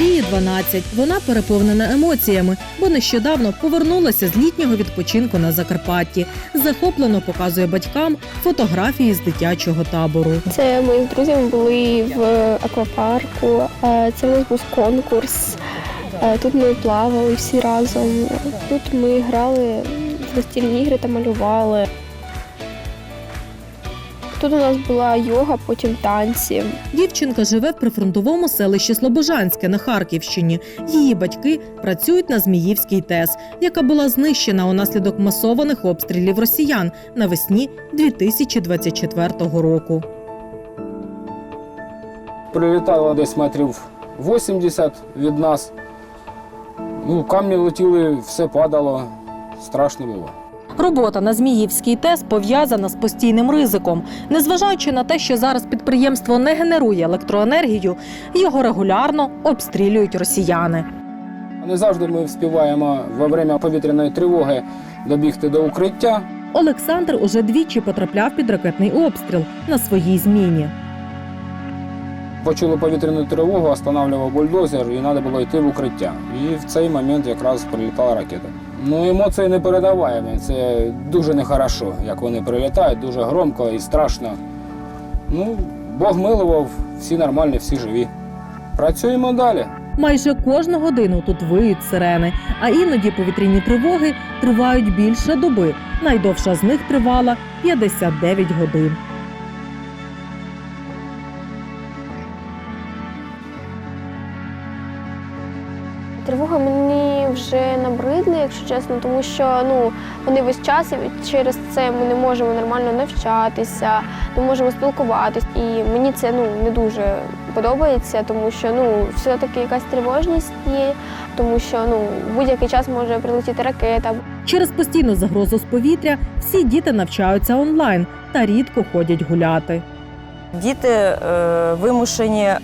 12. Вона переповнена емоціями, бо нещодавно повернулася з літнього відпочинку на Закарпатті. Захоплено показує батькам фотографії з дитячого табору. Це ми з друзями були в аквапарку. Це в нас був конкурс. Тут ми плавали всі разом. Тут ми грали в настільні ігри та малювали. Тут у нас була йога, потім танці. Дівчинка живе в прифронтовому селищі Слобожанське на Харківщині. Її батьки працюють на Зміївській ТЕС, яка була знищена унаслідок масованих обстрілів росіян навесні 2024 року. Прилітало десь метрів 80 від нас. Ну, камні летіли, все падало, страшно було. Робота на Зміївській ТЕС пов'язана з постійним ризиком. Незважаючи на те, що зараз підприємство не генерує електроенергію, його регулярно обстрілюють росіяни. Не завжди ми вспіваємо во время повітряної тривоги добігти до укриття. Олександр уже двічі потрапляв під ракетний обстріл на своїй зміні. Почули повітряну тривогу, останавливав бульдозер і треба було йти в укриття. І в цей момент якраз прилітала ракета. Ну, емоції не передаваємо. Це дуже нехорошо, як вони прилітають, дуже громко і страшно. Ну, Бог милував, всі нормальні, всі живі. Працюємо далі. Майже кожну годину тут виють сирени, а іноді повітряні тривоги тривають більше доби. Найдовша з них тривала 59 годин. Вже набридли, якщо чесно, тому що ну вони весь час і через це ми не можемо нормально навчатися, не можемо спілкуватись. І мені це ну не дуже подобається, тому що ну все-таки якась тривожність є, тому що ну будь-який час може прилетіти ракета. Через постійну загрозу з повітря всі діти навчаються онлайн та рідко ходять гуляти. Діти е, вимушені е,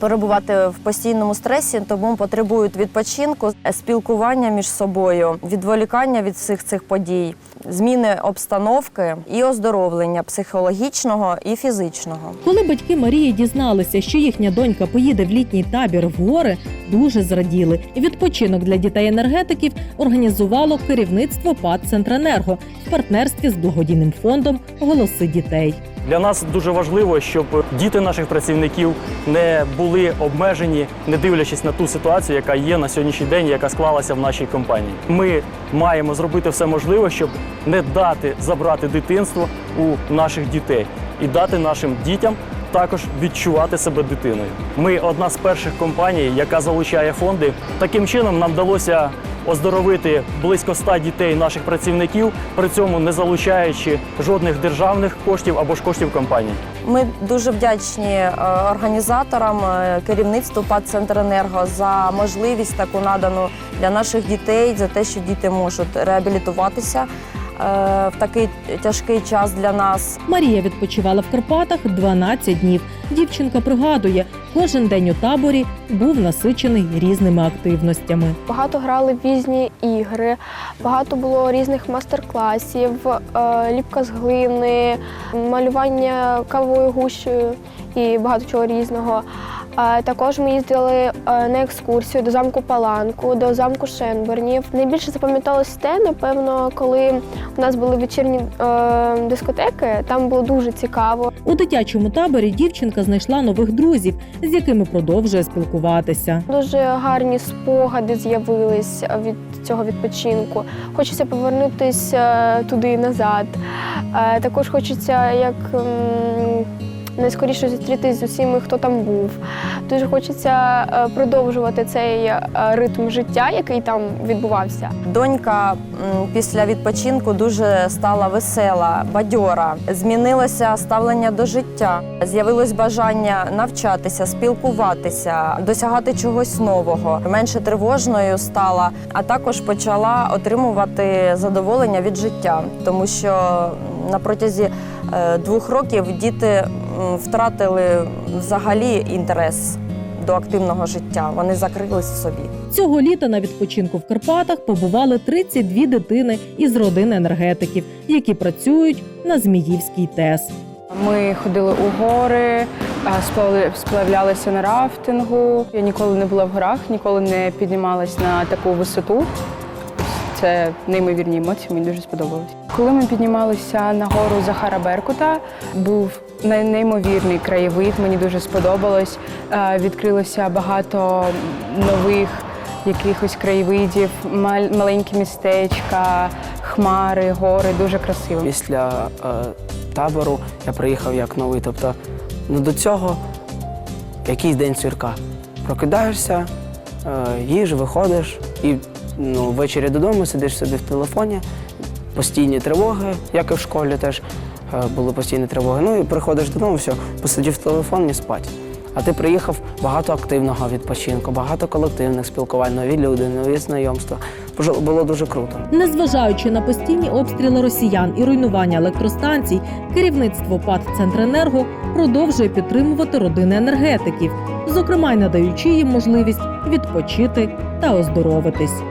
перебувати в постійному стресі, тому потребують відпочинку, спілкування між собою, відволікання від всіх цих подій, зміни обстановки і оздоровлення психологічного і фізичного. Коли батьки Марії дізналися, що їхня донька поїде в літній табір в гори, дуже зраділи. І відпочинок для дітей-енергетиків організувало керівництво ПАД «Центренерго» в партнерстві з благодійним фондом Голоси дітей. Для нас дуже важливо, щоб діти наших працівників не були обмежені, не дивлячись на ту ситуацію, яка є на сьогоднішній день, яка склалася в нашій компанії. Ми маємо зробити все можливе, щоб не дати забрати дитинство у наших дітей і дати нашим дітям також відчувати себе дитиною. Ми одна з перших компаній, яка залучає фонди. Таким чином нам вдалося оздоровити близько 100 дітей наших працівників, при цьому не залучаючи жодних державних коштів або ж коштів компанії. Ми дуже вдячні е, організаторам, е, керівництву ПАД «Центренерго» за можливість таку надану для наших дітей, за те, що діти можуть реабілітуватися в такий тяжкий час для нас. Марія відпочивала в Карпатах 12 днів. Дівчинка пригадує, кожен день у таборі був насичений різними активностями. Багато грали в різні ігри, багато було різних майстер-класів, е, ліпка з глини, малювання кавовою гущею і багато чого різного. Е, Також ми їздили е, на екскурсію до замку Паланку, до замку Шенбернів. Найбільше запам'яталось те, напевно, коли у нас були вечірні е, дискотеки. Там було дуже цікаво. У дитячому таборі дівчинка знайшла нових друзів, з якими продовжує спілкуватися. Дуже гарні спогади з'явились від цього відпочинку. Хочеться повернутися туди назад. Е, Також хочеться як найскоріше зустрітися з усіма, хто там був. Дуже хочеться е, продовжувати цей е, ритм життя, який там відбувався. Донька після відпочинку дуже стала весела, бадьора. Змінилося ставлення до життя. З'явилось бажання навчатися, спілкуватися, досягати чогось нового. Менше тривожною стала, а також почала отримувати задоволення від життя, тому що на протязі е, двох років діти втратили взагалі інтерес до активного життя. Вони закрились в собі. Цього літа на відпочинку в Карпатах побували 32 дитини із родин енергетиків, які працюють на Зміївській ТЕС. Ми ходили у гори, а, сплавлялися на рафтингу. Я ніколи не була в горах, ніколи не піднімалась на таку висоту. Це неймовірні емоції, мені дуже сподобалось. Коли ми піднімалися на гору Захара Беркута, був неймовірний краєвид, мені дуже сподобалось. Е, Відкрилося багато нових якихось краєвидів, маленькі містечка, хмари, гори, дуже красиво. Після е, табору я приїхав як новий. Тобто ну, до цього якийсь день цвірка. Прокидаєшся, е, їж, виходиш і ну, ввечері додому сидиш собі в телефоні, постійні тривоги, як і в школі теж були постійні тривоги. Ну і приходиш додому, все, посидів в телефоні, спать. А ти приїхав багато активного відпочинку, багато колективних спілкувань, нові люди, нові знайомства. Було дуже круто. Незважаючи на постійні обстріли росіян і руйнування електростанцій, керівництво ПАД «Центренерго» продовжує підтримувати родини енергетиків, зокрема й надаючи їм можливість відпочити та оздоровитись.